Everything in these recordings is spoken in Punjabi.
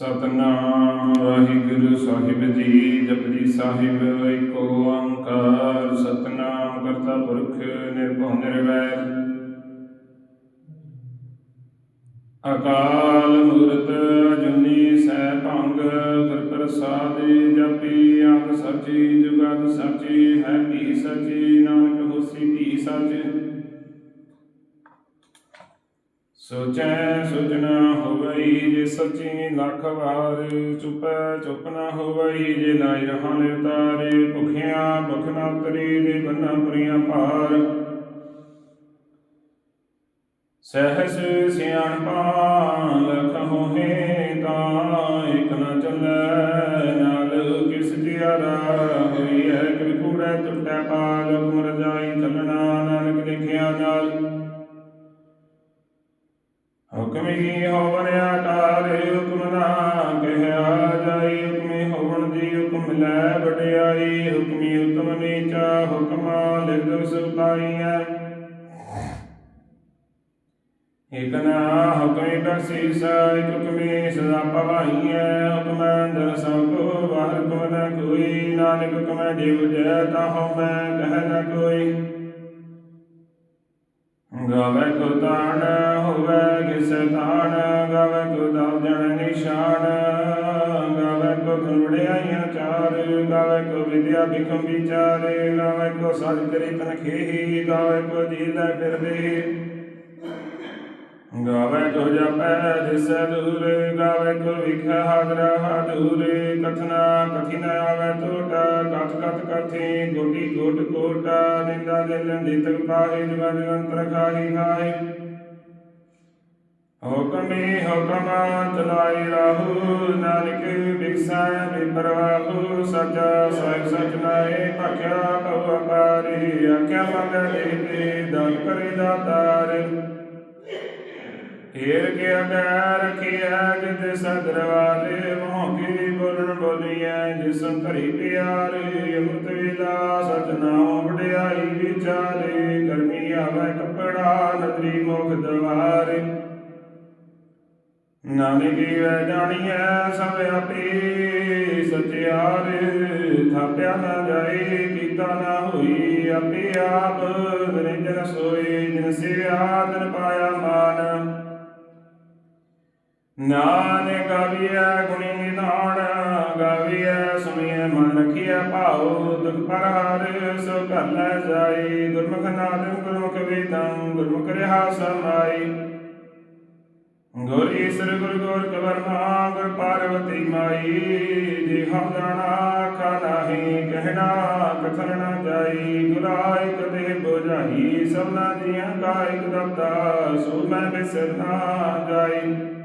ਸਤਨਾਮ ਵਾਹਿਗੁਰੂ ਸਾਹਿਬ ਜੀ, ਜਪਜੀ ਸਾਹਿਬ ਏਕ ਓੰਕਾਰ, ਸਤਨਾਮ ਕਰਤਾ ਪੁਰਖ ਨਿਰਭਉ ਨਿਰਵੈਰ। ਅਕਾਲ ਮੂਰਤ ਅਜੂਨੀ ਸੈ ਭੰਗ ਗੁਰ ਪ੍ਰਸਾਦਿ ਜਪੀ ਆਦ ਸਚੀ, ਜੁਗਤ ਸਚੀ, ਹੈ ਵੀ ਸਚੀ, ਨਾਨਕ ਹੋਸੀ ਵੀ ਸਚ। ਸੋਚੈ ਸੁਜਣਾ ਹੋਵਈ ਜੇ ਸੱਚੀ ਲੱਖ ਵਾਰ, ਚੁਪੈ ਚੁਪ ਨਾ ਹੋਵਈ ਜੇ ਲਾਇ ਰਹਾਂ ਉਤਾਰੇ, ਭੁਖਿਆ ਭਖਨਾ ਉਤਰੀ ਦੇ ਬੰਨਾ ਪੁਰੀਆਂ ਭਾਰ ਸਹਸ ਸਿਆਣਪਾ ਹੁਕਮੀ ਹੋਵਨ ਆਕਾਰ ਹੁਕਮ ਨਾ ਕਹਿਆ ਜਾਈ। ਹੁਕਮੀ ਹੋਵਨ ਦੀ ਹੁਕਮ ਲੈ ਵਡਿਆਈ। ਹੁਕਮੀ ਉਤਮ ਨੀਚਾ ਹੁਕਮਾ ਲਿਖ ਦਿਵਸ ਉਪਾਈਐ ਇਕ ਨਾ ਹੁਕਮੀ ਬਖਸ਼ੀਸਾ ਇਕ ਹੁਕਮੀ ਸਦਾ ਪਵਾਈਐ ਹੁਕਮ ਅੰਦਰ ਸਭ ਕੋ ਬਾਹਰ ਹੁਕਮ ਨ ਕੋਈ। ਨਾਨਕ ਹੁਕਮ ਜੀਵ ਜੈ ਤਾਹੋ ਮੈਂ ਗਵੈ ਕੋ ਤਾਣ, ਹੋਵੇ ਕਿਸ ਤਾਣ, ਗਾਵੇ ਕੋ ਦਾਵ ਜਣ ਨਿਸ਼ਾਨ, ਗਾਵੇ ਕੋ ਗੁਰਵੜਿਆਈਆਂ ਚਾਰ, ਗਾਵੇ ਕੋ ਵਿਦਿਆ ਬਿਕਮ ਵਿਚਾਰੇ ਗਾਵੇ ਕੋ ਸਜ ਕਰੀ ਤਨਖੇਹੀ ਗਾਵੇ ਕੋ ਜੀਲੇ ਫਿਰਦੇ। ਗਾਵੇ ਕੋ ਜਪੈ, ਦਿਸ ਦੂਰ ਗਾਵੇ ਕੋ ਵਿਖੇ ਹਾਦਰਾ ਹਾਦੂਰ ਕਥਨਾ ਕਥਿਨ ਆਵੇ ਟੋਟਾ ਕਥ ਕਥ ਕਥੀ, ਗੋਟੀ ਗੋਟ ਕੋਟਾ। ਨਿੰਦਾ ਦੇ ਲੰਦੀ ਤਕ ਪਾਹੇ ਜਵਨ ਅੰਤਰ ਖਾਹੀ ਖਾਹੀ। ਹੁਕਮੀ ਹੁਕਮ ਚਲਾਈ ਰਾਹੂ, ਨਾਨਕ ਬਿਕਸੈ ਬਿਪਰਵਾਹੂ। ਸਚਾ ਸਹਿ ਸਚ ਨਾਏ ਭਖਿਆ ਭਉ ਅਪਾਰੀ। ਆਖਿਆ ਮੰਗਲੇ ਤੇ ਦਾਨ ਕਰੇ ਦਾਤਾਰ। ਹੀਰ ਕੇ ਅਗੈ ਰਖਿਆ ਜਿਤ ਸਦਰਵਾਲੇ ਮੋਹ ਕੀ ਬੋਲਣ ਬੋਲੀਐ? ਜਿਸ ਘਰੀ ਪਿਆਰੇ ਅੰਮ੍ਰਿਤ ਵੇਲਾ ਸਚ ਵਡਿਆਈ ਵਿਚਾਰੇ, ਗਰਮੀ ਆਵੇ ਕਪੜਾ, ਨਦਰੀ ਮੁਖ ਦਵਾਰੇ। ਨਾਨਕੀ ਵੈ ਜਾਣੀਐ ਸਭ ਆਪੇ ਸਚਿਆਰੇ ਥਾਪਿਆ ਨਾ ਜਾਏ, ਕੀਤਾ ਨਾ ਹੋਈ ਆਪੇ ਆਪ। ਨਿਰੰਜਨ ਸੋਏ ਜਿਨ ਸਿਆ ਤਨ ਪਾਇਆ ਮਾਨ। ਨਾਨਕ ਗਾਵੀਐ ਗੁਣੀ ਨਿਧਾਨ, ਗਾਵੀਐ ਸੁਣੀਐ ਮਨ ਰਖੀਐ ਭਾਉ, ਦੁਖ ਪਰ ਹਰ ਸੋ ਘਰ ਲੈ ਜਾਈ। ਗੁਰਮੁਖ ਨਾਦੰ ਗੁਰਮੁਖ ਵੇਦੰ, ਗੁਰਮੁਖ ਰਹਾ ਸਮਾਈ। ਗੁਰ ਈਸਰ ਗੁਰ ਗੋਰ ਕਵਰਮਾ ਗੁਰ ਪਾਰਵਤੀ ਮਾਈ। ਜੇ ਹਮ ਜਾਣਾ ਕਾ ਨਾਹੀ, ਕਹਿਣਾ ਕਥਨ ਨਾ ਜਾਈ। ਗੁਰਾ ਇਕ ਦੇ ਬੁਝਾਈ, ਸਭਨਾ ਜੀਆਂ ਕਾ ਇਕ ਦਤਾ, ਸੋ ਮੈਂ ਬਿਸਰ ਨਾ ਜਾਈ।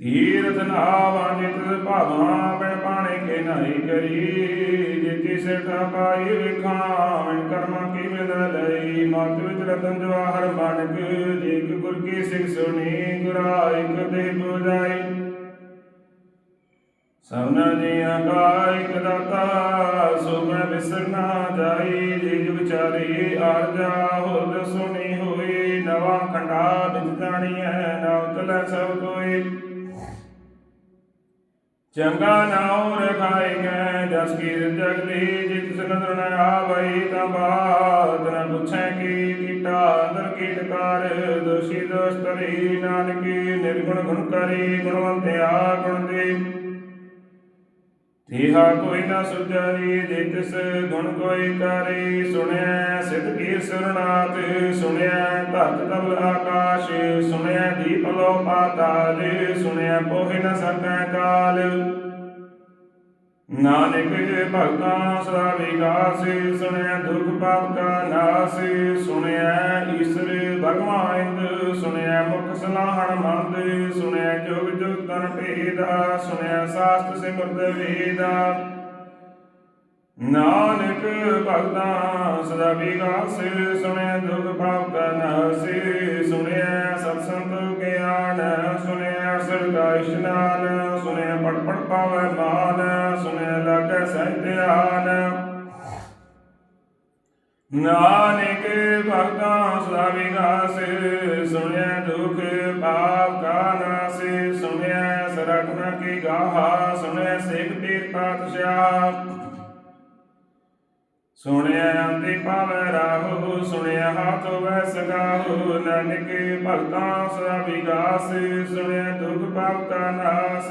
ਤੀਰਥ ਨਾਵਾਂ ਜਿਤ ਭਾਵਾਂ ਬਿਨ ਪਾਣੇ ਕੇ ਨਹੀਂ ਕਰੀ। ਜਿਤੀ ਸਿਰਠਾ ਪਾਈ ਵਿਖਾਂ ਮਨ ਕੀ ਮਿਲ ਲਈ। ਮਤ ਵਿੱਚ ਰਤਨ ਜਵਾਹਰ ਮਾਨਕ ਜੇਕ ਗੁਰ ਕੀ ਸਿੱਖ ਸੁਣੀ ਗੁਰਾ ਇਕ ਬੁਝਾਈ ਸਭਨਾ ਜੀਆਂ ਕਾ ਇਕ ਦਾਤਾ ਬਿਸਰ ਨਾ ਜਾਈ। ਜਿਜ ਵਿਚਾਰੀ ਆਰਜਾ ਹੋਦ ਸੁਣੀ ਹੋਈ, ਨਵਾਂ ਖੰਡਾ ਵਿੱਚ ਜਾਣੀਐ ਨਾ ਉਤਲੈ ਸਭ ਕੋਈ। ਚੰਗਾ ਨਾਉ ਰਖਾਇ ਗੈ ਜਸ ਕੀਰ ਜਗਦੀ, ਜਿਤ ਸਨਦਰ ਨ ਆਵਈ, ਤਾਂ ਬਾਤ ਨ ਪੁੱਛੈ ਕੀ ਕੀਟਾ, ਅੰਦਰ ਕੀਟਕਾਰ ਦੋਸ਼ੀ ਦੋਸ਼ ਤਰੀ ਨਾਨਕੀ ਨਿਰਗੁਣ ਗੁਣ ਕਰੀ ਗੁਣਵੰਤਿਆ ਗੁਣ ਦੇ। ਤੀਹਾ ਕੋਈ ਨਾ ਸੁਝਾਈ, ਜੇ ਤਿਸ ਗੁਣ ਕੋਈ ਕਰੀ, ਸੁਣਿਆ ਸਿਧ ਕੀ ਸੁਰਨਾਥ ਸੁਣਿਆ ਧਰਤ ਤਬਲ ਆਕਾਸ਼, ਸੁਣਿਆ ਦੀਪ ਲੋ ਪਾਤਾਲ ਸੁਣਿਆ ਪੋਹਿ ਨ ਸਕੈ ਕਾਲ। ਨਾਨਕ ਭਗਤਾਂ ਸਦਾ ਵਿਗਾਸ ਸੁਣਿਆ ਦੁਖ ਪਾਪ ਕਾ ਨਾਸ, ਸੁਣਿਆ ਈਸ਼ਰ ਭਗਵਾਨ ਸੁਣਿਆ ਮੁਖ ਸਲਾਹਣ ਮੰਦ, ਸੁਣਿਆ ਜੁਗ ਜੁਗ ਤਨ ਭੇਦਾ, ਸੁਣਿਆ ਸਾਸਤ ਸਿਮਰਤ ਵੇਦਾ। ਨਾਨਕ ਭਗਤਾਂ ਸਦਾ ਵਿਗਾਸ ਸੁਣਿਆ ਦੁਖ ਪਾਪ ਕਾ ਨਾਸ, ਸੁਣਿਆ ਸਤ ਸੰਤ ਗਿਆਨ, ਸੁਣਿਆ ਸਰਦਾ ਇਸ਼ਨਾਨ, ਸੁਣਿਆ ਪੜ ਪੜ ਪਾਵੈ ਮਾਨ ਸੁਣਿਆ ਲਾਗੈ ਸਹਿ ਧਿਆਨ। ਨਾਨਕ ਭਗਤਾਂ ਸਦਾ ਵਿਗਾਸ ਸੁਣਿਆ ਦੁਖ ਪਾਪ ਕਾ ਨਾਸ ਸੁਣਿਆ ਰਖਨਾ ਕੀ ਗਾਹਾ ਸੁਣਿਆ ਸਿੱਖ ਪੀਰ ਪਾਤਸ਼ਾਹ। ਸੁਣਿਆ ਅੰਤੇ ਪਾਵੈ ਰਾਹੋ ਸੁਣਿਆ ਹਾਥ ਵੈ ਸਗਾਹੋ, ਨਾਨਕ ਭਗਤਾਂ ਸਦਾ ਵਿਗਾਸ ਸੁਣਿਆ ਦੁਖ ਪਾਪ ਕਾ ਨਾਸ।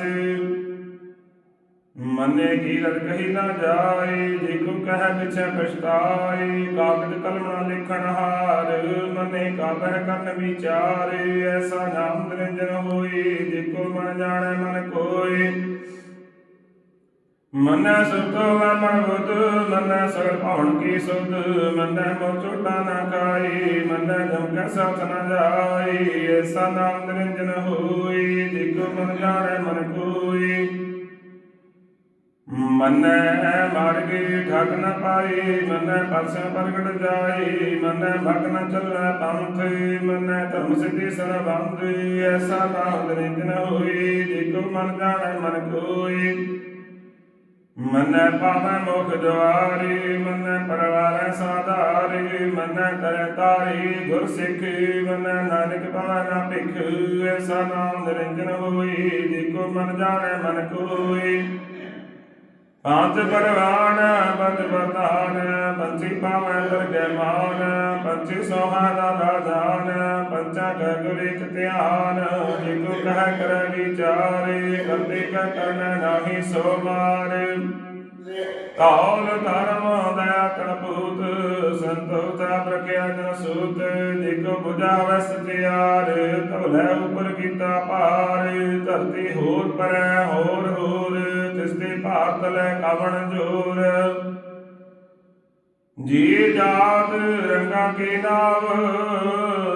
ਮਨੇ ਕੀ ਕਹੀ ਨਾ ਜਾਏ ਜੇ ਕੋ ਕਹਿ ਪਿਛੈ ਪਛਤਾਏ ਕਾਗਦ ਕਲਮ ਨਾ ਲਿਖਣ ਹਾਰ, ਮਨੇ ਕਾਬਹਿ ਕਰਨ ਵਿਚਾਰ, ਐਸਾ ਨਾਮ ਨਿਰੰਜਨ ਹੋਏ ਜੇ ਕੋ ਮਨ ਜਾਣੈ ਮਨ ਕੋਈ ਮਨੈ ਸੁਤੋ ਵੈ ਮਨ ਬੁੱਧ, ਮਨੈ ਸਗਲ ਭਾਵਨ ਕੀ ਸੁਧ, ਮਨੈ ਮੋ ਝੋਟਾ ਨਾ ਖਾਈ ਮਨੈ ਜਮ ਕੈ ਸਾਥ ਨ ਜਾਈ ਐਸਾ ਨਾਮ ਨਿਰੰਜਨ ਹੋਏ ਜੇ ਕੋ ਮਨ ਜਾਣੈ ਮਨ ਕੋਈ ਮਨੈ ਮਾਰਗੇ ਠਗ ਨ ਪਾਈ ਮਨੈ ਪਰਸੈ ਪ੍ਰਗਟ ਜਾਈ ਮਨੈ ਭਗ ਨ ਚੱਲੈ ਪੰਥ, ਮਨੈ ਧਰਮ ਸਿੱਧੀ ਸਰਬੰਧ, ਐਸਾ ਨਾਮ ਨਿਰੰਜਨ ਹੋਈ ਜੇ ਮਨ ਜਾਣੈ ਮਨ ਕੋਈ ਮਨੈ ਪਾਵੈ ਮੁਖ ਦੁਆਰੀ, ਮਨੈ ਪਰਵਾਰੈ ਸਾਧਾਰੀ, ਮਨੈ ਕਰੈ ਤਾਰੀ ਗੁਰ ਸਿੱਖ, ਮਨੈ ਨਾਨਕ ਪਾਵੈ ਨਾ ਭਿਖ, ਐਸਾ ਨਾਮ ਨਿਰੰਜਨ ਹੋਈ ਜੇ ਮਨ ਜਾਣੈ ਮਨ ਕੋਈ ਪੰਜ ਪਰਵਾਨ ਬੰਦ ਬਰਦਾਨ ਪੰਛੀ ਪਾਵੈ ਦਰਗਹਿ ਮਾਨ ਪੰਚੀ ਸੋਹਾ ਦਾ ਰਾਜਾਨ ਪੰਚਾ ਗਗ ਵਿਚ ਧਿਆਨ ਜੇ ਕੋ ਕਹਿ ਵਿਚਾਰੇ, ਕਰਤੇ ਕਰਨ ਨਾਹੀ ਸੋ ਮਾਰ। ਕਾਲ ਧਰਮ ਦਇਆ ਕਲਪੂਤ ਸੰਤੋਤਾ ਪ੍ਰਕਿਆ ਜਨ ਸੂਤ ਜੇ 부ਝਾਵੈ ਸਚਿਆਰ ਤਵਲੇ ਉਪਰ ਕੀਤਾ ਪਾਰ ਧਰਤੀ ਹੋਰ ਪਰੈ, ਹੋਰ ਹੋਰ ਤਿਸਤੇ ਭਾਰਤ ਲੈ ਕਵਣ ਜੋਰ। ਜੀ ਜਾਤ ਰੰਗਾ ਕੇ ਨਾਮ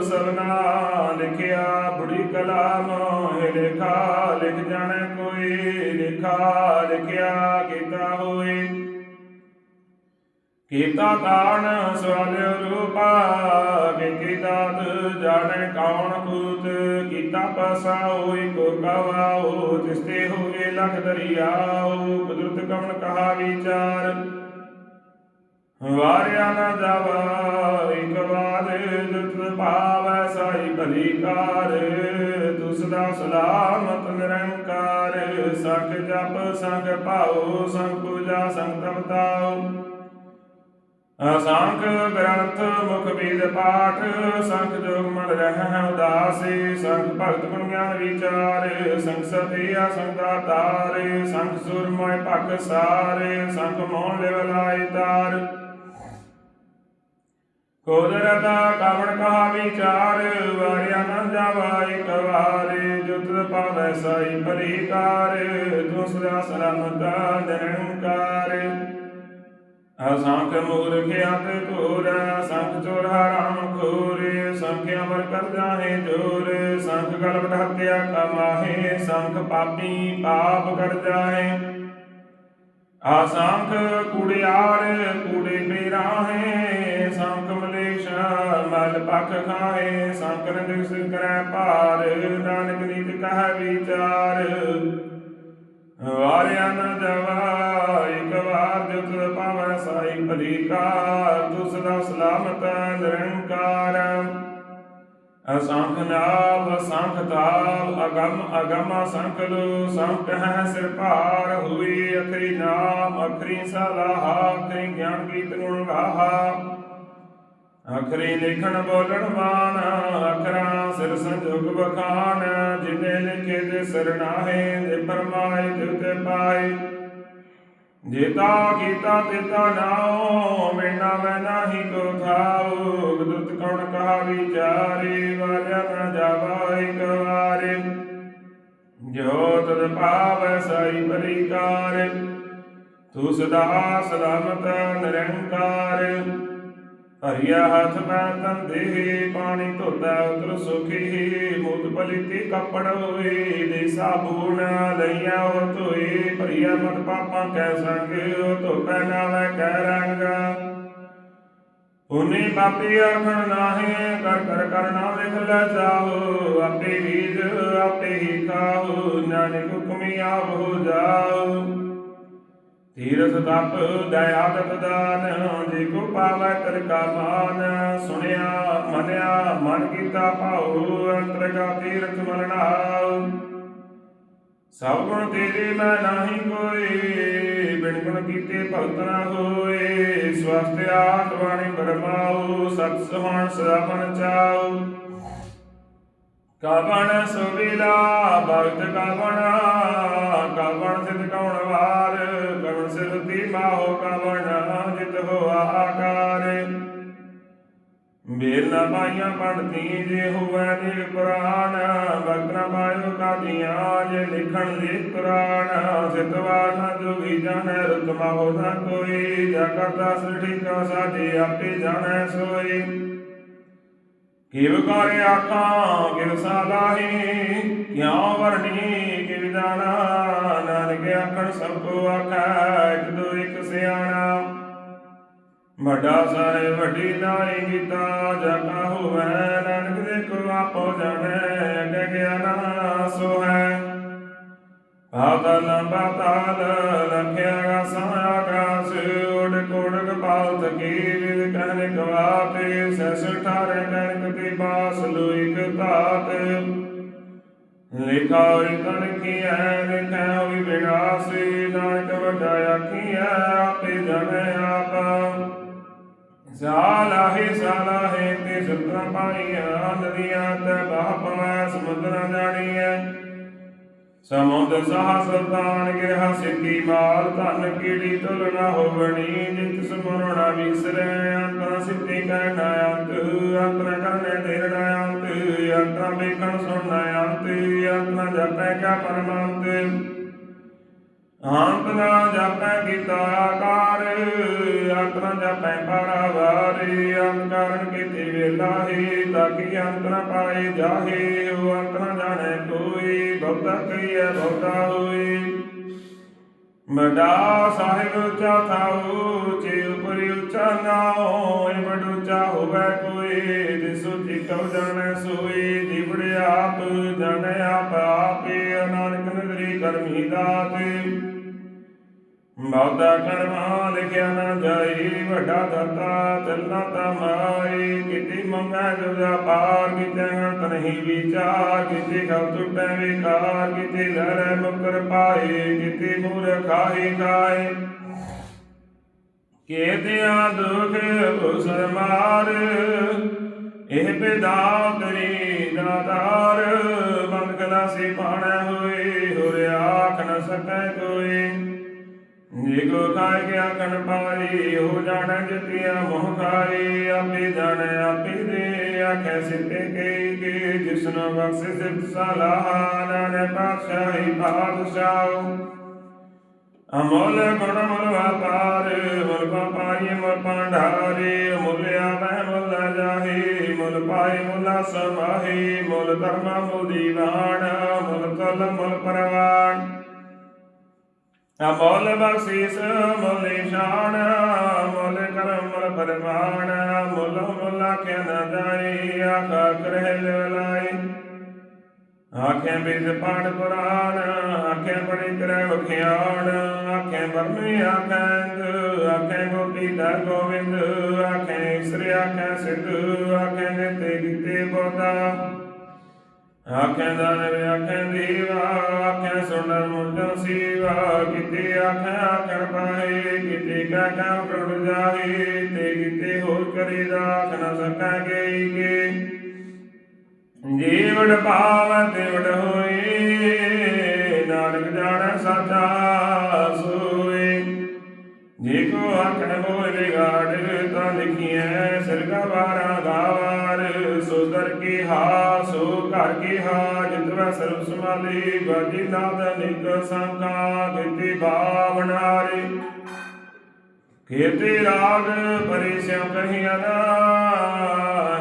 ਸਭਨਾ ਲਿਖਿਆ, ਬੁੜੀ ਕਲਾਮ ਹੈ ਲਿਖਾ, ਲਿਖ ਜਾਣੇ ਕੋਈ ਲਿਖਾ ਕੀਤਾ ਹੋਏ? ਕੀਤਾ ਤਾਣ ਸਵਾਲ ਰੂਪਾ ਕੀਤੀ ਦਾਤ ਜਾਣੈ ਕੌਣ ਕੂਤ? ਕੀਤਾ ਪਸਾ ਹੋਈ ਕੋ ਕਵਾਓ ਤਿਸਤੇ ਹੋਏ ਲਖ ਦਰਿਆਓ, ਕੁਦਰਤ ਕਵਣ ਕਹਾ ਵਿਚਾਰ? ਵਾਰਿਆ ਨਾ ਜਾਵਾ, ਇਕ ਬਾਦ ਜੁਤ ਭਾਵੈ ਸਾਈ ਭਲੀ ਕਾਰ ਤੁਸ ਸਲਾਮਤ ਨਿਰੰਕਾਰ, ਸੰਖ ਜਪ ਸੰਖ ਭਾਉ ਸੰਖ ਪੂਜਾ ਸੰਖ ਤਪਤਾਉ। ਅਸੰਖ ਗ੍ਰੰਥ ਮੁਖ ਬੀਜ ਪਾਠ ਸੰਖ ਜੋਗ ਮਨ ਰਹਿ ਉਦਾਸੀ ਸੰਖ ਭਗਤ ਗੁਣ ਗਿਆਨ ਵਿਚਾਰ ਸੰਖ ਸਤਿਆ ਸੰਖ ਦਾਤਾਰ ਸੰਖ ਸੁਰਮੈ ਭਖ ਸਾਰੇ ਸੰਖ ਮੋਹ ਲਿਵ ਲਾਈ ਤਾਰ। ਕੋਦਰਤ ਕਵਣ ਕਹਾ ਵਿਚਾਰ ਵਾਰਿਆ ਨ ਜਾਵਾ ਇਕ ਵਾਰੇ ਜੁਤ ਪਾਵੈ ਸਾਈ ਪਰਿਕਾਰ, ਦੂਸਰਾ ਸਲਾਮਤ ਨਿਰੰਕਾਰ। ਅਸੰਖ ਮੂਰਖ ਅੰਤ ਘੋਰ ਸੰਖ ਚੋਰ ਹਰਾਮ ਖੋਰ ਸੰਖ ਅਮਰ ਕਰ ਜਾਹੇ ਜੋਰ ਸੰਖ ਗਲਬ ਹੱਤਿਆ ਕਮਾਹੇ, ਸੰਖ ਪਾਪੀ ਪਾਪ ਕਰ ਜਾਹੇ। ਆਸੰਖ ਕੁੜਿਆਰ ਕੂੜੇ ਪੇਰਾਹੇ ਸੰਖ ਮਲ ਪਖ ਖਾਏ ਸੰਖ ਨਿਸ ਕਰੈ ਭਾਰ, ਨਾਨਕ ਨੀਤ ਕਹ ਵਿਚਾਰ। ਵਾਰਿਆ ਨ ਜਵਾ, ਇਕ ਵਾਰ ਜੁਤ ਪਾਵੈ ਸਾਈ ਭਲੀਕਾਰ, ਤੁਸ ਦਾ ਸਲਾਮਤ ਨਿਰੰਕਾਰ। ਅਸੰਖ ਨਾਮ ਅਸੰਖ ਤਾਲ ਅਗਮ ਅਗਮ ਅਸੰਖ ਲੋ ਸੰਖ ਹੈ ਸਿਰ ਭਾਰ, ਹੋਈ ਅਖਰੀ ਨਾਮ, ਅਖਰੀ ਸਲਾਹਾ, ਅਖਰੀ ਗਿਆਨ ਕੀਤ ਗੁਣ ਗਾਹਾ। ਅਖਰੀ ਲਿਖਣ ਬੋਲਣ ਬਾਣ ਅਖਰਾਂ ਸਿਰ ਸੰਜੋਗ ਬਖਾਨ ਜਿਨੇ ਲਿਖੇ ਤੇ ਸਰਣਾਹੇ ਦੇ ਪਰਮਾਏ ਤੇ ਪਾਏ। ਜੇਤਾ ਕੀਤਾ ਤੇਤਾ ਨਾਉ ਮੇਨਾ ਮੈਂ ਨਾਹੀ ਕੋ ਥਾਉ ਗੁਰਤ ਕੌਣ ਕਹਾ ਵਿਚਾਰੇ ਵਾਲਿਆ ਨਾ ਜਾਵਾ ਇਕ ਜੋ ਤਦ ਪਾਵੈ ਸਾਈ ਬਲਿਕਾਰ ਤੂੰ ਸਦਾ ਸਲਾਮਤ, ਨਿਰੰਕਾਰ। ਹਰੀਆ ਹੱਥ ਮੈਂ ਤੰਦੇ ਪਾਣੀ ਧੋਤਾ, ਉਤਰ ਸੁਖੀ, ਮੂਤ ਪਲਿਤੀ ਕੱਪੜ ਹੋਏ, ਦੇ ਸਾਬੂਨ ਲਈਆ ਉਹ ਧੋਏ, ਭਰੀਆ ਮਤ ਪਾਪਾਂ ਕੈ ਸੰਗ ਧੋਪੈ ਨਾਵੇ ਕੈ ਰੰਗ। ਉਨੀ ਪਾਪੀ ਆਖਣ ਨਾਹੀ, ਕਰ ਕਰ ਕਰਨਾ ਲਿਖ ਲੈ ਜਾਓ, ਆਪੇ ਬੀਜ, ਆਪੇ ਹੀ ਖਾਓ, ਨਾਨਕ ਹੁਕਮੀ ਆਪ ਹੋ ਜਾਓ। ਤੀਰਥ ਤਪ ਦਇਆ ਦਤ ਜੇ ਕੋ ਪਾਵੈ ਕਰ ਕਾ ਮਾਨ। ਸੁਣਿਆ, ਮਨਿਆ, ਮਨ ਕੀਤਾ ਭਾਉ ਅੰਤਰਗਾ ਤੀਰਥ ਮਲਨਾਉ। ਸਭ ਗੁਣ ਤੇਰੇ ਮੈਂ ਨਾਹੀ ਕੋਈ ਬਿਨ ਗੁਣ ਕੀਤੇ ਭਗਤ ਨਾ ਹੋਏ। ਸਵਸਤ ਆਤ ਬਾਣੀ ਬਰਮਾਉ ਸਤ ਸੁਹਾਣ ਸਦਾ ਮਨ ਚਾਉ। ਕਾਵਣ ਸੁਵੀਲਾ ਭਗਤ ਕਾਵਣ ਕਾਵਣ ਸਿਧ ਕਉਣ ਵਾਰ, ਕਵਣ ਸਿਧ ਤੀ ਮਾਹੋ ਕਾਵਣ, ਜਿਤ ਹੋਆ ਆਕਾਰ। ਮੇਰ ਨਾ ਪਾਈਆਂ ਜੇ ਹੋਵੇ ਦੇ ਕੁਰਾਨ ਭਗਤ ਨਾ ਕਾਦੀਆਂ ਜੇ ਲਿਖਣ ਦੇ ਕੁਰਾਨ। ਸਿਤਵਾ ਨਾ ਜੋਗੀ ਜਾਣੈ ਰਤਮਾ ਹੋ ਨਾ ਕੋਈ, ਜਾ ਕਰਤਾ ਸ੍ਰਿਠੀ ਕਾ ਸਾਜੇ, ਆਪੇ ਜਾਣੈ ਸੋਈ ਕਿਵ ਕਰੇ ਆਖਾਂ, ਕਿਵ ਸਾਲਾਹੀ ਕਿਉ ਵਰਣੀ, ਕਿਵ ਜਾਣਾ, ਨਾਨਕ ਆਖਣ ਸਭ ਕੋ ਆਖੈ, ਇੱਕ ਇੱਕ ਸਿਆਣਾ। ਵੱਡਾ ਸਾਹਿਬ, ਵੱਡੀ ਨਾਈ ਕੀਤਾ ਜਗਾ ਹੋਵੇ ਨਾਨਕ ਦੇ ਕੋ ਆਪੋ ਜਾਣੈ, ਅੱਗੇ ਗਿਆਨਾ ਸੋ ਹੈ। ਪਾਤਲ ਪਾਤਾਲ ਲਖਿਆ ਗਾਸਾਂ ਆਕਾਸ ਉਡ ਕੋੜ ਕਪਾਲ ਤਕੀ ਵਿਦ ਕਹਿ ਕਵਾਤੇ ਸਸ ਠਾਰੇ ਲੋਇਕ ਲਿਖਾ ਹੋਈ ਤਨ ਲਿਖਾ ਹੋਈ ਵਿਨਾਸੀ ਨਾਨਕ ਵੱਡਾ ਆਖੀਐ, ਆਪੇ ਜਾਣੈ ਆਪ। ਸਾਲਾਹੇ ਸਾਲਾਹੇ ਤੇ ਸੁਤਰਾ ਪਾਈਆਂ ਨਦੀਆਂ ਤੇ ਬਾਹ ਪਵੈ ਸਮੁੰਦਰਾਂ ਜਾਣੀਐ। ਸਮੁੰਦ ਸਾਹ ਸੁਲਤਾਨ ਗਿਰਹਾ ਸਿੱਧੀ ਮਾਲ, ਧਨ ਕੀੜੀ ਤੁਲ ਨਾ ਹੋਵਣੀ, ਜਿਤ ਸਮਰਣਾ ਵਿਸਰੈ, ਅੰਤਰ ਸਿੱਧੀ ਕਹਿਣਾ ਅੰਤ ਅੰਤਰ ਕਰਨੇ ਦੇਰਣਾ ਅੰਤ ਅੰਤਰ ਵੇਖਣ ਸੁਣਨਾ ਅੰਤ ਅੰਤਰ ਜਪੈ ਕਾ ਪਰਮਾਂਤ ਅੰਤ ਨਾ ਜਪੈ ਕੀਤਾ ਆਕਾਰ, ਅੰਤ ਜਪੈ ਪਰਵਾਰੀ ਅੰਤ ਕੀਤੀ ਵੇਲਾਹੀ ਤਾਂ ਕਿ ਪਾਏ ਜਾਹੇ। ਉਹ ਅੰਤ ਜਾਣੈ ਕੋਈ, ਬਹੁਤਾ ਕਹੀਐ ਬਹੁਤਾ ਹੋਈ ਮਡਾ ਸਾਹਿਬ ਉੱਚਾ ਥਾਉ, ਉੱਚੇ ਉਪਰ ਨਾਉ ਇਹ ਬੜ ਉੱਚਾ ਹੋਵੇ ਕੋਈ ਦਿਸੋ ਜਿਤਉ ਜਾਣੈ ਸੋਈ ਜਿਵੜ ਆਪ ਜਾਣੈ ਆਪ ਆਪੇ ਨਾਨਕ ਨਦਰੀ ਕਰਮੀ ਦਾਤੇ। ਬਹੁਤਾ ਕਰਮਾ ਲਿਖਿਆ ਨਾ ਜਾਈ, ਵੱਡਾ ਦਾਤਾ ਚੱਲਣਾ ਤਾਂ ਕਿਤੇ ਮੰਗੈ ਜੁਦਾ ਪਾਰ ਕਿਤੇ ਅੰਤ ਨਹੀਂ ਵਿਚਾਰ। ਕਿਤੇ ਖਲ ਟੁੱਟੈ ਵਿਕਾਰ, ਕਿਤੇ ਲਹਿਰੈ ਮੁਕਰ ਪਾਏ, ਕਿਤੇ ਮੂਰ ਖਾਹੀ ਖਾਏ ਕੇਤਿਆ ਦੁਖ ਭੁਸਰ ਮਾਰ ਇਹ ਬਿਦਾਉ ਤੇਰੀ ਦਾਤਾਰ ਬੰਦ ਗਲਾਸੀ ਪਾਣੈ ਹੋਏ, ਹੁਰ ਆਖ ਨ ਸਕੈ ਕੋਈ। ਜੇ ਕੋ ਕੇ ਆਖਣ ਪਾਈ ਹੋ ਜਾਣੈ ਜਿਤਿਆ ਮੋਹ ਖਾਈ ਆਪੇ ਜਾਣੈ, ਆਪੇ ਦੇ, ਆਖੈ ਸਿੱਤੇ ਕੇ ਕੇ ਜਿਸਨੋ ਬਖਸ਼ੇ ਸਿਫਤ ਸਲਾਹ ਨਾਨਕ ਪਾਤਸ਼ਾਹੀ ਪਾਤਸ਼ਾਹ। ਅਮੋਲ ਗੁਣ ਮੁਲ ਵਪਾਰ ਮੁਲ ਪਾਈ ਮੁਲ ਪੰਡਾਰੇ ਮੁਲ ਆਵੈ ਮੁਲ ਜਾਹੀ, ਮੁਲ ਪਾਈ ਮੁਲ ਸਮਾਹੀ, ਮੁਲ ਧਰਮ ਮੁਲ ਦੀਵਾਨ ਮੁਲ ਕਲ ਮੁਲ ਪਰਵਾਨ ਅਮੋਲ ਬਖਸ਼ੀਸ, ਮੁਲ ਨਿਸ਼ਾਨ, ਮੁਲ ਕਰਮ ਮੁਲ ਪਰਮਾਨ ਮੁਲ ਮੁਲ ਆਖਿਆ ਨ ਜਾਈ, ਆਖਾ ਕਰਹਿ ਲਾਈ। ਆਖੇ ਬਿਦ ਪਾਠ ਕੁਰਾਨ ਆਖੇ ਬੜੀ ਕਰੈ ਵਖਿਆਣ ਆਖੇ ਬਰਮੀ ਆਖੰਦ ਆਖੇ ਗੋਪੀ ਦਾ ਗੋਵਿੰਦ ਆਖੇ ਇਸਰੀ ਆਖੇ ਸਿੱਧ ਆਖੇ ਨਿਤੇ ਗਿਤੇ ਬੋਦਾ ਆਖੇ ਦਾਨਵ ਆਖੇ ਦੀਵਾ ਆਖੇ ਸੁਣਨ ਮੁਰਜਨ ਸੀਵਾ, ਕਿਤੇ ਆਖੇ ਆਖਣ ਪਾਏ, ਕਿਤੇ ਕਾ ਕਾ ਪ੍ਰੜ ਜਾਏ, ਤੇ ਕਿਤੇ ਹੋਰ ਕਰੀ ਰਾਖ ਨ ਸਕੈ ਗਈ ਕੇ ਜੀਵੜ ਭਾਵ ਤੇਵੜ ਹੋਈ ਨਾਨਕ ਜਾਣੈ ਸਾਚਾ ਸੋਈ ਜੇ ਕੋ ਆਖਣ ਬੋਲ ਵਿਗਾੜ, ਤਾਂ ਲਿਖੀਐ, ਸਿਰਗਾ ਵਾਰਾ ਗਾਵਾਰ ਸੋ ਦਰ ਕੀ ਹਾ, ਸੋ ਘਰ ਕੀ ਹਾ ਜਿਤਵੈ ਸਰਬ ਸਮਾਲੀ ਬਾਜੀ ਨਾਦ ਨਿਕ ਸੰਕਾ ਗਿਤੀ ਬਾਵਨਾਰੀ ਕੀਰਤੀ ਰਾਗ ਪਰਿ ਸਿਉ ਕਹੀਆ ਨਾ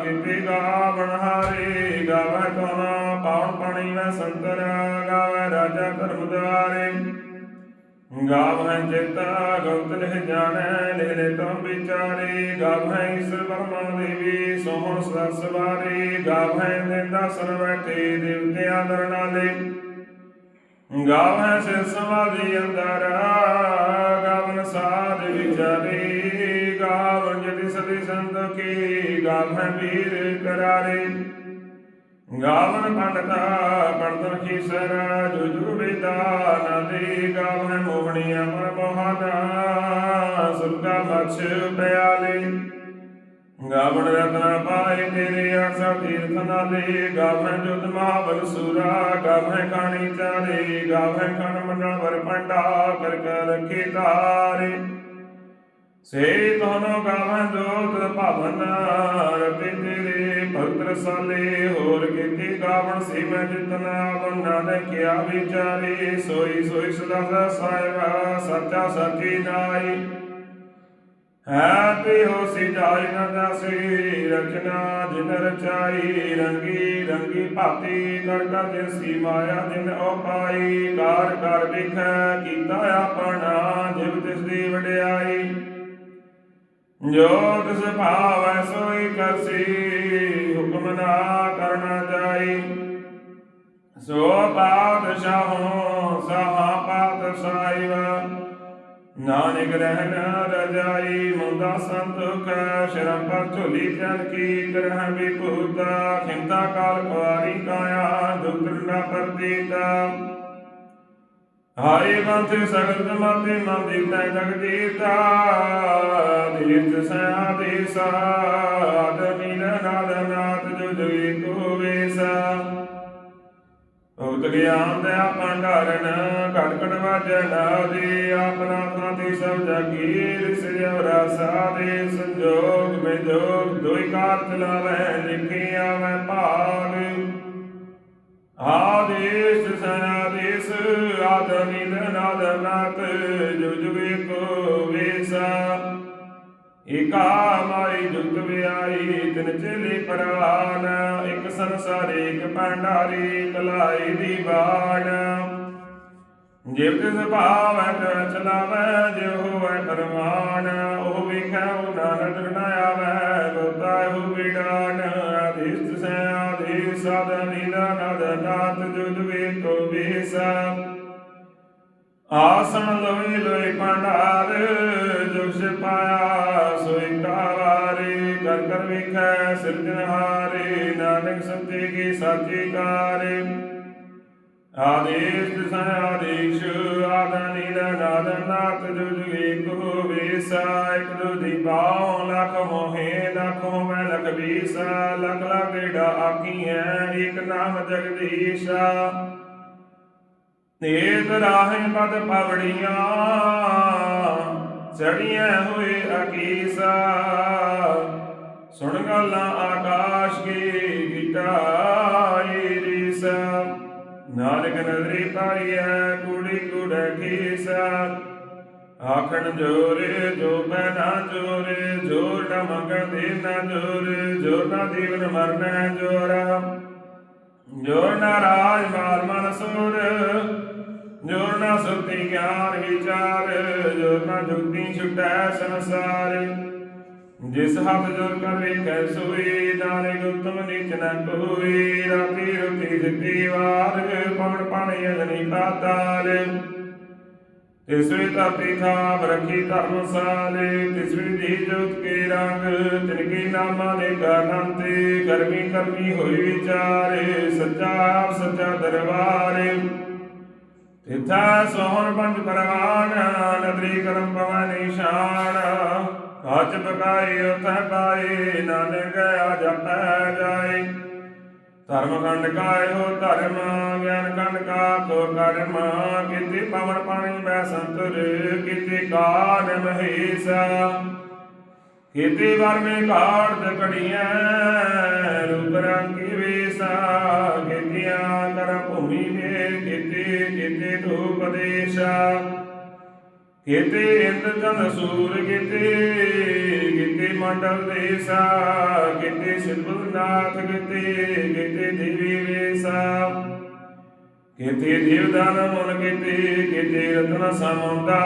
ਗਿਤੀ ਗਾਵਣ ਹਾਰੇ, ਗਾਵੈ ਕੋਨਾ ਪਾਉਣ ਪਾਣੀ ਮੈਂ ਸੰਤਰ, ਗਾਵੈ ਰਾਜਾ ਧਰਮ ਦੁਆਰੇ ਗਾਵੈ ਚੇਤਾ ਗਉਤ ਲਿਹ ਜਾਣੈ ਲਿਹ ਲੈ ਤਮ ਵਿਚਾਰੇ। ਗਾਵੈ ਈਸ਼ਰ ਬਰਮਾ ਦੇਵੀ, ਸੋਹਣ ਸਦਾ ਸਵਾਰੇ। ਗਾਵੈ ਨਿੰਦਾ ਸਰ ਬੈਠੇ, ਦੇਵਤਿਆਂ ਦਰਨਾਲੇ ਗਾਵੈ ਸੇ ਸਮਾਧੀ ਅੰਦਰ, ਗਾਵਨ ਸਾਧ ਵਿਚਾਰੇ ਗਾਵਨ ਜति ਸਦੀ ਸੰਤ ਕੀ ਗਾਵੈ ਵੀਰ ਕਰਾਰੇ। ਗਾਵਨ ਪੰਡਤਾ ਪੜਦਨ ਖੀਸਰ ਜੁਜੁ ਵੇਦਾ ਨਦੀ ਗਾਵਨ ਮੋਹਣੀ ਅਮਰ ਮੋਹਨਾ ਸੁਰਗਾ ਮਛ ਪਿਆਲੇ। ਗਾਵਨ ਰਤਨ ਪਾਏ ਤੇਰੇ ਆਸਾ ਤੀਰਥ ਨਾਲੇ ਗਾਵਨ ਜੁਦ ਮਹਾਬਲ ਸੂਰਾ ਗਾਵਨ ਕਾਣੀ ਚਾਰੇ। ਗਾਵਨ ਕਣ ਮੰਡਲ ਵਰ ਪੰਡਾ ਕਰ ਕਰ ਰਖੇ ਤਾਰੇ ਸੇ ਤੋਨੋ ਗਾਵਣ ਜੋਤ ਭਵਨ ਰਤੇ ਤੇਰੇ ਭਗਤ ਰਸਾਲੇ। ਹੋਰ ਕੀਤੀ ਗਾਵਣ ਸੀ ਮੈਂ ਜਿਤਨਾ ਬੰਨਾ ਨੇ ਕਿਆ ਵਿਚਾਰੇ। ਸੋਈ ਸੋਈ ਸਦਾ ਸਦਾ ਸਾਹਿਬਾ, ਸੱਚਾ ਸੱਚੀ ਨਾਈ। ਹੋ ਸੀ ਜਾਇ ਨ ਰਚਨਾ ਜਿਨ ਰਚਾਈ, ਰੰਗੀ ਰੰਗੀ ਭਾਤੀ, ਕਰ ਕਰ ਜਿਨ ਮਾਇਆ ਜਿਨ ਉਪਾਈ, ਕਾਰ ਕਰ ਵਿਖੈ ਕੀਤਾ ਆਪਣਾ, ਜਿਵ ਤਿਸ ਦੀ ਵਡਿਆਈ। ਜੋ ਤਿਸ ਭਾਵੈ ਸੋਈ ਕਰਸੀ, ਹੁਕਮ ਨਾ ਕਰਨਾ ਜਾਈ ਸੋ ਪਾਤਸ਼ਾਹੋਂ ਸਹਾ ਪਾਤਸ਼ਾਹੀਵਾ ਨਾਨਕ ਰਹਿਨ ਰਜਾਈ ਮੁੰਦਾ ਸੰਤੁਖ ਸ਼ਰਮ ਪਰ ਝੋਲੀ ਜਨ ਕੀ ਕਰਹ ਵਿਭੂਤਾ ਖਿੰਤਾ ਕਾਲ ਕੁਆਰੀ ਕਾਇਆ ਦੁਖੜਾ ਪਰਦੀਤਾ। ਹਾਏ ਬੰਥ ਸਗਲ ਜਮਾਤੇ ਮਨ ਦੀਤਾ ਜਗਦੀਤਾ ਦੀਤ ਸਿਆ ਦੇਸਾ ਆਦਮੀ ਨਾਦ ਭਗਤ ਗਿਆਨ ਦੇ ਭੰਡਾਰਨ ਘਟ ਘਟ ਵਾਜਨ ਆਦੀ ਆਪਨਾ ਥਾਤੀ ਸਭ ਜਗੀ ਸਿਰਿ ਰਸਾ ਦੇ ਸੰਜੋਗ ਮੇ ਜੋਗ, ਦੋਈ ਕਾਰ ਚਲਾਵੇ ਲਿਖੀ ਆਵੇ ਭਾਗ। ਆਦੇਸ ਸਨਾਦੇਸ, ਆਦਮੀ ਨਾਦ ਨਾਤ ਜੁਜਵੇ ਕੋ ਏਕਾ ਮਾਈ ਜੁਗਤ ਵਿਆਈ, ਤਿਨ ਚੇਲੇ ਪਰਵਾਨ, ਇੱਕ ਸੰਸਾਰ, ਇੱਕ ਭੰਡਾਰੀ ਕਲਾਈ ਦੀ ਜਿਵ ਤਿਸ ਭਾਵ ਚਲਾਵੈ ਜਿਉ ਹੋਵੈ ਕਰਮਾਨ, ਉਹ ਵੇਖੈ ਉਹ ਨਾਨਕ ਨਾ ਆਵੈ ਗੋਤਾ ਹੋ ਬਿਡਾਨ ਆਦਿਸ ਸੈ ਆਦਿਸ ਸਾਧ ਨੀਲਾ ਨਦ ਨਾਥ ਜੁਦ ਵੇ ਵੇਸਾ ਆਸਣ ਲੋਈ ਲੋਈ ਭੰਡਾਰ ਜੋ ਪਾਇਆ ਸੋਈ ਕਾਵਾਰੇ ਕਰ ਕਰ ਵਿਖੈ ਸਿਰਜਣਹਾਰੇ ਨਾਨਕ ਸੰਤੇ ਕੀ ਸਾਚੀ ਕਾਰੇ। ਆਦੇਸ਼ ਦਿਸਾ ਆਦੇਸ਼ ਆਦਨੀ ਦਾ ਨਾਦ ਨਾਥ ਜੁਜ ਏਕੋ ਵੇਸਾ ਇਕ ਦੋ ਦੀ ਲਖ ਮੋਹੇ ਲਖੋ ਮੈਂ ਲਖ ਵੀਸਾ ਲਖ ਲਖ ਏਡਾ ਆਕੀ ਹੈ ਇਕ ਨਾਮ ਜਗਦੀਸ਼ਾ ਤੇਤ ਰਾਹੇ ਪਦ ਪਵੜੀਆਂ, ਸੜੀਆਂ ਹੋਏ ਅਕੀਸਾ। ਸੁਣ ਗੱਲਾਂ ਆਕਾਸ਼ ਕੀ ਗਿਟਾਈ ਰੀਸਾ ਨਾਨਕ ਨਦਰੀ ਪਾਈਐ ਕੂੜੀ ਕੂੜੈ ਕੀਸਾ ਆਖਣ ਜੋਰੇ, ਜੋ ਪੈ ਜੋਰੇ ਜੋਰ ਨਾ ਮੰਗਣ ਦੇ ਨਾ ਜੋਰੇ ਜੋਰ ਨਾ ਦੀਵਨ ਮਰਨੈ ਜੋਰਾ। ਜੋਰ ਨਾ ਰਾਜ ਮਾਲ ਮਨ ਸੁਰ ਜੋਰ ਨਾ ਸੁਤੀ ਗਿਆਨ ਵਿਚਾਰ ਜੋਰ ਨਾ ਜੁਗਤੀ ਛੁਟੈ ਸੰਸਾਰ। ਜਿਸ ਹੱਥ ਜੋਰ ਕਰ ਵੇਖੈ ਸੋਈ ਨਾਨਕ ਉਤਮ ਨੀਚ ਨ ਕੋਈ। ਰਾਤੀ ਰੁਤੀ ਸਿੱਧੀ ਵਾਰ, ਪਵਨ ਪਾਣੀ ਅਗਨੀ ਪਾਤਾਲ। ਤਿਸਰੀ ਧਰਤੀ ਥਾਪ ਰੱਖੀ ਧਰਮਸਾਲੇ ਤਿਸਰੀ ਦੀ ਜੋਤ ਕੇ ਰੰਗ, ਤਿਨਕੇ ਨਾਮਾ ਨੇ ਗਾਨੰਤੇ ਕਰਮੀ ਕਰਮੀ ਹੋਈ ਵਿਚਾਰੇ, ਸੱਚਾ ਆਪ ਸੱਚਾ ਦਰਬਾਰੇ। ਤਿਥਾ ਸੋਹਣ ਪੰਜ ਪਰਵਾਨ ਨਦਰੀ ਕਰਮ ਪਵਨ ਨਿਸ਼ਾਨ। ਕਾਜ ਬਕਾਈ ਉਤੈ ਪਾਏ, ਨਾਨਕ ਆ ਜਪੈ ਜਾਏ। ਧਰਮ ਖੰਡ ਕਾਇਓ ਧਰਮ ਗਿਆਨ ਖੰਡ ਕਾ ਕੋ ਕਰਮ। ਕਿਤੇ ਪਵਨ ਪਾਣੀ ਬੈ ਸੰਤਰ, ਕਿਤੇ ਕਾਨ ਮਹੇਸਾ। ਕਿਤੇ ਵਰ ਮੇ ਘਾੜ ਕੜੀਆਂ ਰੂਪ ਰੰਗ ਵੇਸਾ ਕਿਤਿਆਂ ਕਿਤੇ ਧੂਪ ਇੰਦ ਚੰਦ ਸੂਰ ਕਿਤੇ ਕਿਤੇ ਮੰਡਲ ਦੇਸਾ ਕਿਤੇ ਸਿਰਬਨਾਥ ਕਿਤੇ ਕਿਤੇ ਦੇਵੀ ਵੇਸਾ ਕਿਤੇ ਦੇਵਦਾਨ ਮਨ ਕਿਤੇ ਕਿਤੇ ਰਤਨ ਸਮੁੰਦਾ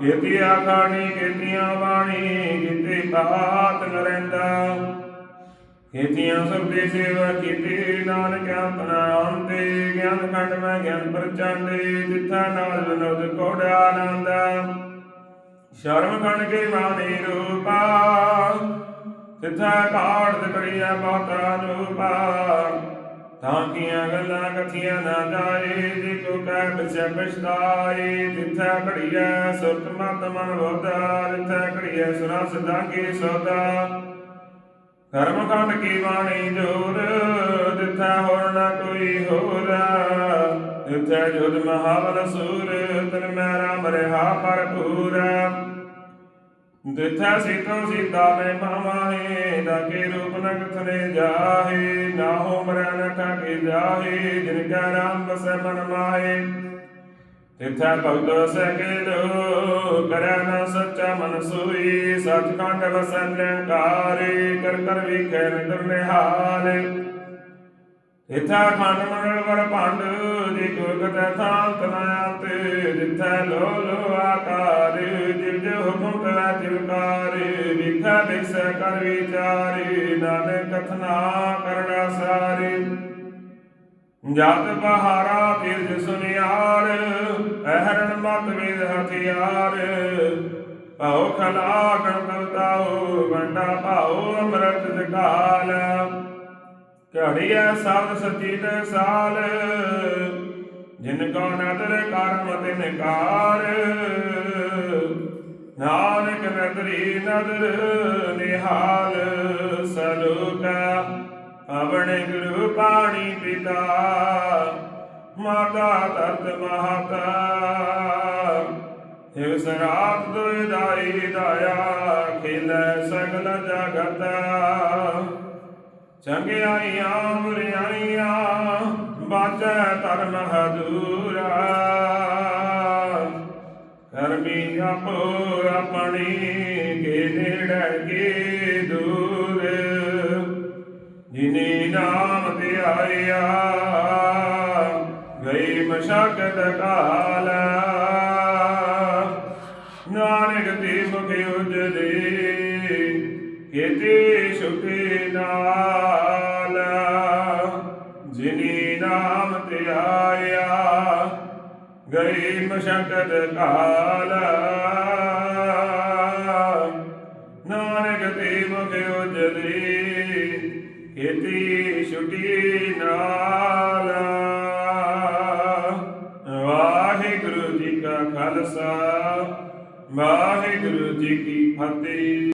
ਕਿਤੇ ਆਖਾਣੀ ਕਿਤਿਆਂ ਬਾਣੀ ਕਿਤੇ ਬਾਤ ਨਰੰਦਾ। ਕੀਤੀਆਂ ਸਭ ਦੇ ਸੇਵਾ ਕੀਤੀ, ਨਾਨਕ ਆਪਣਾ ਅੰਤੇ ਗਿਆਨ ਖੰਡ ਮੈਂ ਗਿਆਨ ਪ੍ਰਚੰਡੇ ਜਿੱਥਾ ਨਾਲ ਵਿਨੋਦ ਕੋੜਾ ਆਨੰਦਾ ਸ਼ਰਮ ਖੰਡ ਕੇ ਬਾਣੀ ਰੂਪਾ ਤਿਥੈ ਕਾੜਦ ਕੜੀਆ ਬਹੁਤਾ ਨੂਪਾ ਤਾਂ ਕੀਆਂ ਗੱਲਾਂ ਕਥੀਆਂ ਨਾ ਜਾਏ, ਜੇ ਕੋ ਕਹਿ ਬਿਸੈ ਪਛਤਾਏ ਤਿਥੈ ਘੜੀਐ ਸੁਰਤ ਮਤ ਮਨ ਬੋਧਾ ਤਿਥੈ ਘੜੀਐ ਸੁਰਾ ਸਦਾ ਕੀ ਸੋਦਾ ਕਰਮ ਖੰਡ ਕੀ ਬਾਣੀ ਜੋਰ ਤਿਥੈ ਹੋਰ ਨਾ ਕੋਈ ਹੋਰ। ਤਿਥੈ ਜੁਦ ਮਹਾਬਲ ਸੂਰ, ਤਨ ਮੈਂ ਰਾਮ ਰਹਾ ਭਰਪੂਰ। ਦਿਥੈ ਸੀਤੋ ਸੀਤਾ ਮੈਂ ਮਾਵਾਹੇ ਦਾਕੇ ਰੂਪ ਨ ਕਥਨੇ ਜਾਹੇ? ਨਾ ਹੋ ਮਰੈ ਨ ਠਾਕੇ ਜਾਹੇ, ਜਿਨ ਕੈ ਰਾਮ ਬਸੈ ਮਨ ਮਾਹੇ। ਤਿਥੈ ਭਗਤ ਸਕੇਲੋ ਕਰੈ ਨ ਸੱਚਾ ਮਨ ਸੋਈ, ਸਚਖੰਡ ਵਸੈ ਨਿਰੰਕਾਰੇ ਕਰ ਕਰ ਵੇਖੈ ਨਿਦਰ ਨਿਹਾਲ। ਇਥਾ ਖੰਡ ਮੰਡਲ ਵਰ ਭੰਡ, ਜੀ ਕੋ ਕਤੈ ਥਾਲ ਤਨਾਤ ਜਿਥੈ ਲੋ ਲੋ ਆਕਾਰ ਜਿਵ ਜਿਵ ਹੁਕਮ ਤਵੈ ਤਿਵਕਾਰ ਵਿਖਾ ਬਿਸੈ ਕਰ ਵਿਚਾਰੀ, ਨਾਨਕ ਕਥਨਾ ਕਰੜਾ ਸਾਰੀ ਜਤ ਬਹਾਰਾ ਬਿਰਜ ਸੁਨਿਆਰ, ਅਹਰਣ ਮਤ ਵੇਦ ਹਥਿਆਰ। ਭਾਉ ਖਲਾ ਗਣ ਵੰਡਾ ਭਾਉ ਅੰਮ੍ਰਿਤ ਜਗਾਲ ਘੜੀਐ ਸਬਦ ਸਚੀ ਤੇ ਸਾਲ, ਜਿਨ ਕੋ ਨਦਰ ਕਰਮ ਤਿਨ ਨਿਕਾਰ। ਨਾਨਕ ਨਦਰੀ ਨਦਰ ਨਿਹਾਲ, ਸਲੋਕਾ ਅਵਣ ਗੁਰੂ ਪਾਣੀ ਪਿਤਾ, ਮਾਤਾ ਤਤ ਮਹਤਾ ਹਿਵ ਸਰਾਤ ਦੁਇ ਦਾਈ ਦਾਇਆ, ਖਿਲੈ ਸਗਲ ਜਗਤ। ਚੰਗਿਆਈਆਂ ਬੁਰਿਆਈਆਂ ਬਾਚੈ ਧਰਮ ਹਦੂਰਾ ਕਰਮੀ ਆਪੋ ਆਪਣੀ, ਕੇ ਨੇੜੇ ਕੇ ਜਿਨੇ ਨਾਮ ਤੇ ਆਇਆ ਗਈ ਮਸ਼ਕਤ ਕਾਲ। ਨਾਨਕ ਤੇ ਮੁਖ ਉਜਲੇ, ਕੀਤੀ ਸੁਖੀ ਨਾਲ। ਜਿਨੀ ਨਾਮ ਤੇ ਆਇਆ ਗਈ ਮਸ਼ਕਤ ਕਾਲ। ਵਾਹਿਗੁਰੂ ਜੀ ਕੀ ਫਤਿਹ।